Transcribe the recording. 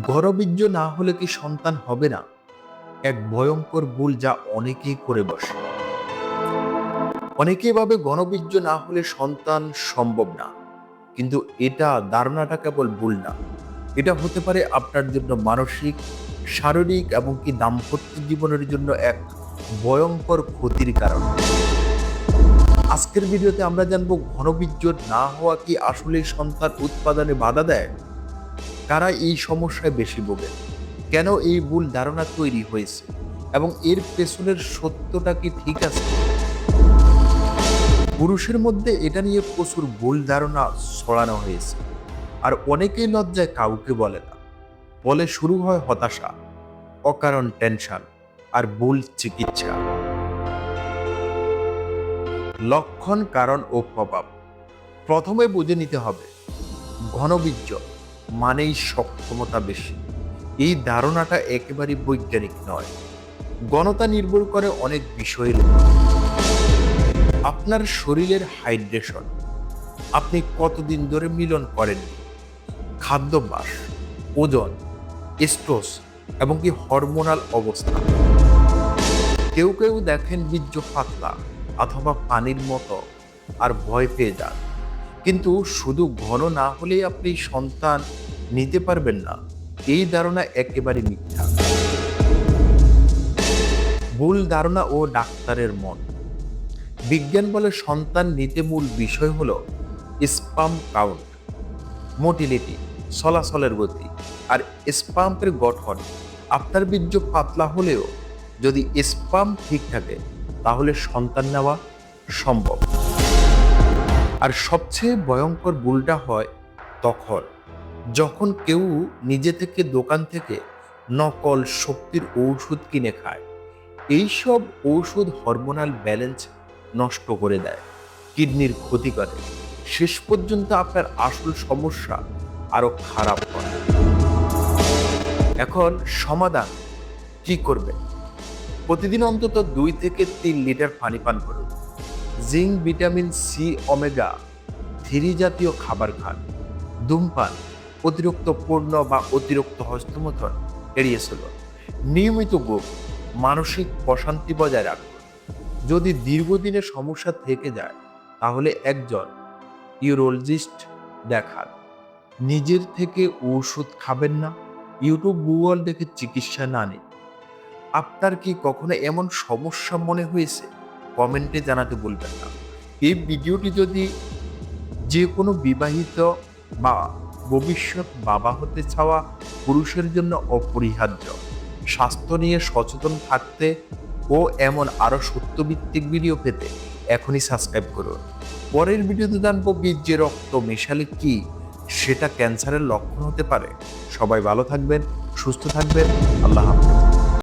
গরবীর্য না হলে কি সন্তান হবে না? এক ভয়ঙ্কর ভুল যা অনেকেই করে বসে। অনেকেই ভাবে গণবীর্য না হলে সন্তান সম্ভব না। কিন্তু এটা ধারণাটা কেবল ভুল না। এটা হতে পারে আপনার জন্য মানসিক, শারীরিক এবং কি দাম্পত্য জীবনের জন্য এক ভয়ঙ্কর ক্ষতির কারণ। আজকের ভিডিওতে আমরা জানব ঘনবীর্য না হওয়া কি আসলে সন্তান উৎপাদনে বাধা দেয়? কারা এই সমস্যায় বেশি ভোগে? কেন এই ভুল ধারণা তৈরি হয়েছে? এবং এর পেছনের সত্যটা কি ঠিক আছে? পুরুষের মধ্যে এটা নিয়ে প্রচুর ভুল ধারণা ছড়ানো হয়েছে। আর অনেকেই লজ্জায় কাউকে বলে না। বলে শুরু হয় হতাশা, অকারণ টেনশন আর ভুল চিকিৎসা। লক্ষণ, কারণ ও প্রভাব। প্রথমে বুঝে নিতে হবে, ঘনবীর্য মানেই সক্ষমতা বেশি। এই ধারণাটা একেবারে বৈজ্ঞানিক নয়। গণতা নির্ভর করে অনেক বিষয়ের আপনার শরীরের হাইড্রেশন। আপনি কতদিন ধরে মিলন করেন খাদ্যাভ্যাস ওজন স্ট্রোস এবং কি হরমোনাল অবস্থা। কেউ কেউ দেখেন বীর্য পাতলা, অথবা পানির মতো, আর ভয় পেয়ে যান। কিন্তু শুধু ঘন না হলেই আপনি সন্তান নিতে পারবেন না। এই ধারণা একেবারে মিথ্যা। ভুল ধারণা ও ডাক্তারের মন। বিজ্ঞান বলে সন্তান নিতে মূল বিষয় হল স্পাম কাউন্ট, মোটিলিটি, চলাচলের গতি আর স্পাম্পের গঠন। আপনার বীর্য পাতলা হলেও যদি স্পাম ঠিক থাকে, তাহলে সন্তান নেওয়া সম্ভব। আর সবচেয়ে ভয়ঙ্কর ভুলটা হয় তখন, যখন কেউ নিজে থেকে দোকান থেকে নকল শক্তির ঔষধ কিনে খায়। এইসব ঔষধ হরমোনাল ব্যালেন্স নষ্ট করে দেয়, কিডনির ক্ষতি করে। শেষ পর্যন্ত আপনার আসল সমস্যা আরও খারাপ হয়। এখন সমাধান কি করবে প্রতিদিন অন্তত দুই থেকে তিন লিটার পানি পান করুন। Zinc, vitamin C, omega three জাতীয় খাবার খান। ধূমপান, অতিরিক্ত পূর্ণ বা অতিরিক্ত হস্তমথন এড়িয়ে চলুন। নিয়মিত ঘুম, মানসিক প্রশান্তি বজায় রাখুন। যদি দীর্ঘদিনের সমস্যা থেকে যায়, তাহলে একজন ইউরোলজিস্ট দেখান। নিজের থেকে ওষুধ খাবেন না, ইউটিউব, গুগল দেখে চিকিৎসা না নিন। আপনার কি কখনো এমন সমস্যা মনে হয়েছে? কমেন্টে জানাতে বলবেন না। এই ভিডিওটি যদি যে কোনো বিবাহিত বা ভবিষ্যৎ বাবা হতে চাওয়া পুরুষের জন্য অপরিহার্য। স্বাস্থ্য নিয়ে সচেতন থাকতে ও এমন আরও সত্যভিত্তিক ভিডিও পেতে এখনই সাবস্ক্রাইব করুন। পরের ভিডিওতে জানব বীর্যে রক্ত মেশালে কি? সেটা ক্যান্সারের লক্ষণ হতে পারে। সবাই ভালো থাকবেন, সুস্থ থাকবেন। আল্লাহ হাফেজ।